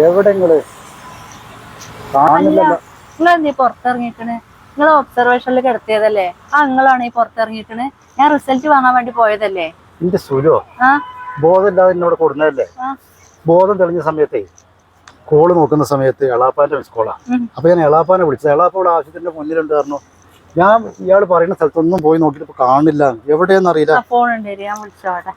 എവിടെ നിങ്ങൾ കാണില്ലല്ലോ നിങ്ങൾ നീ പുറത്തിറങ്ങിക്കണ് നിങ്ങൾ ഒബ്സർവേഷനിൽ കിടത്തിയതല്ലേ? ആ നിങ്ങളാണ് ഈ പുറത്തിറങ്ങിക്കണ് ഞാൻ റിസൾട്ട് വാങ്ങാൻ വേണ്ടി പോയതല്ലേ? എന്റെ സുരോ ആ? ബോധമില്ലാതെ എന്നോട് കൊടുന്നതല്ലേ? ആ. ബോധം തെളിഞ്ഞ സമയത്തേ കോൾ നോക്കുന്ന സമയത്ത് എളാപ്പാന്റെ മിസ് കോളാ ഉം. അപ്പൊ ഞാൻ എളാപ്പാനെ വിളിച്ചത്. എളാപ്പയുടെ ആവശ്യത്തിന്റെ മുന്നിലുണ്ട് പറഞ്ഞു. ഞാൻ ഇയാൾ പറയുന്ന സ്ഥലത്തൊന്നും പോയി നോക്കിയിട്ട് ഇപ്പൊ കാണില്ല എവിടെയെന്ന് അറിയില്ല. ആ ഫോൺ ഉണ്ട്. ഞാൻ വിളിച്ചോട്ടെ.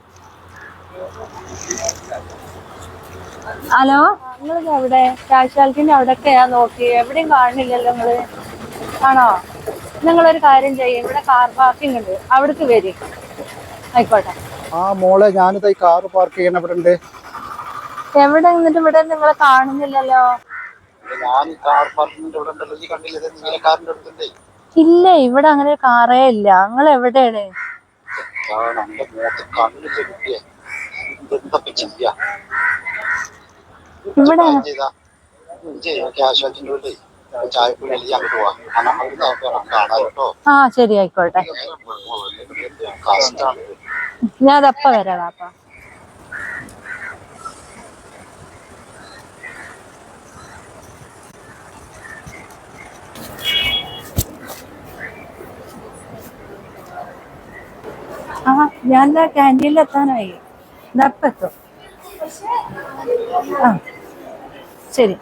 ഹലോ? നിങ്ങൾ എവിടെ കാഷ്വാലിറ്റിന്റെ അവിടെയൊക്കെയാ നോക്കി. എവിടെയും കാണുന്നില്ലല്ലോ നിങ്ങൾ. ആണോ? നിങ്ങളൊരു കാര്യം ചെയ്യും. ഇവിടെ കാർ പാർക്കിംഗ് ഉണ്ട്. അവിടേക്ക് വരും. ആയിക്കോട്ടെ. ആ മോളെ ഞാനിത് കാർ പാർക്ക് ചെയ്യണം ഇവിടെ ഉണ്ട്. എവിടെ നിന്നിട്ട് ഇവിടെ നിങ്ങളെ കാണുന്നില്ലല്ലോ? ഞാൻ കാർ പാർക്കിങ്ങിന്റെ ഇവിടെ ഉണ്ടല്ലോ. നീ കണ്ടില്ലേ? കാറിന്റെ അടുത്തുണ്ടേ. ഇല്ല ഇവിടെ അങ്ങനെ ഒരു കാറേ ഇല്ല. നിങ്ങൾ എവിടെയാണ്? ചെയ്യാ? കേട്ടോ ആ ശരി ആയിക്കോട്ടെ. അതപ്പ വരാം അപ്പ ആ ഞാൻ ക്യാന്റീനിൽ എത്താനായി. ഇതപ്പം എത്തും. ആ ശരി.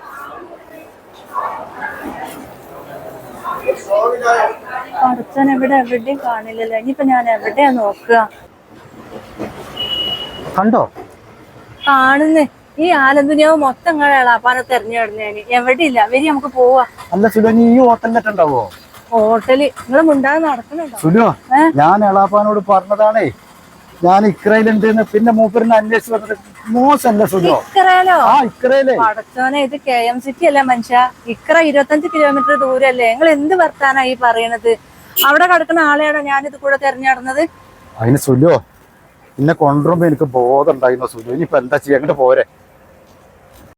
അടുത്തൻ എവിടെ എവിടെയും കാണില്ലല്ലോ. ഇനിയിപ്പോ ഞാൻ എവിടെയാ നോക്കുക? കണ്ടോ? കാണുന്നേ. ഈ ആലന്തുനിയാവ് മൊത്തം തെരഞ്ഞെടുന്നേ തെരഞ്ഞെടുന്നേന് എവിടെയില്ല. വരി നമുക്ക് പോവാ. അല്ല ഈ ഹോട്ടൽ. നിങ്ങൾ മുണ്ടാതെ നടക്കുന്നുണ്ടോ? സുലു? ഞാൻ എളാപ്പാനോട് പറഞ്ഞതാണേ. ഞാൻ ഇക്രയിലുണ്ട് പിന്നെ മൂപ്പരിനെ അന്വേഷിച്ച് വന്നിട്ട് ഇക്കറയിലോ ആ പടച്ചോനെ ഇത് കെ എം സിറ്റി അല്ലേ മനുഷ്യ? ഇക്കറ ഇരുപത്തഞ്ച് കിലോമീറ്റർ ദൂരല്ലേ? നിങ്ങൾ എന്ത് വർത്താനാ ഈ പറയണത്? അവിടെ കിടക്കുന്ന ആളെയാണോ ഞാനിത് കൂടെ തെരഞ്ഞെടുന്നത്? അതിന് സുലോ എന്നെ കൊണ്ടുവരുമ്പോ എനിക്ക് ബോധം ഉണ്ടായിരുന്നു സുലു ഇനിയിപ്പോ എന്താ ചെയ്യാൻ പോരെ.